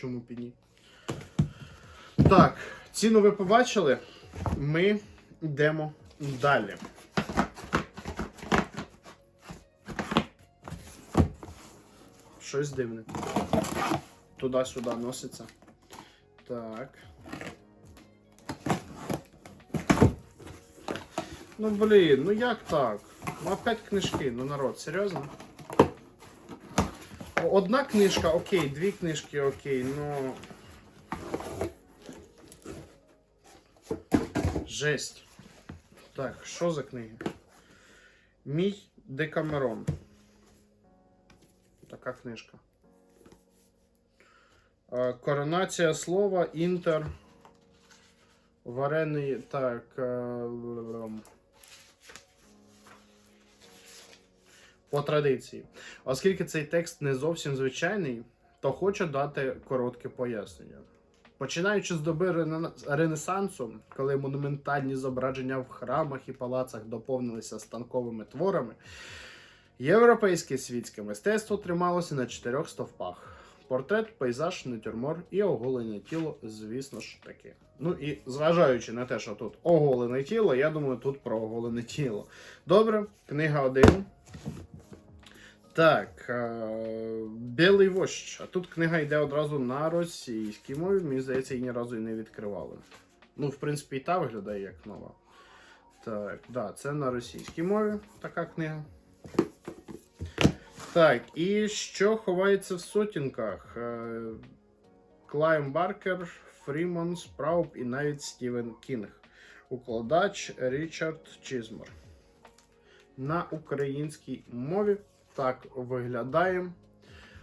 чому б і ні. Так, ціну ви побачили. Ми йдемо далі. Щось дивне. Туди-сюди носиться. Так. Ну блін, ну як так? Ну опять книжки, ну народ, серйозно? Одна книжка, окей, дві книжки, окей, ну. Жесть. Так, що за книги? Мій Декамерон. Така книжка. Е, Коронація слова, інтер. Варений. Так. По традиції. Оскільки цей текст не зовсім звичайний, то хочу дати коротке пояснення. Починаючи з доби Ренесансу, коли монументальні зображення в храмах і палацах доповнилися станковими творами, європейське світське мистецтво трималося на чотирьох стовпах: портрет, пейзаж, натюрмор і оголене тіло, звісно ж таки. Ну і зважаючи на те, що тут оголене тіло, я думаю, тут про оголене тіло. Добре, книга 1. Так, е, Білий вождь. А тут книга йде одразу на російській мові. Мені здається, її ні разу і не відкривали. Ну, в принципі, і та виглядає як нова. Так, да, це на російській мові така книга. Так, і що ховається в сотінках? Е, Клайм Баркер, Фрімон, Спрауб і навіть Стівен Кінг. Укладач Річард Чізмор. На українській мові так виглядає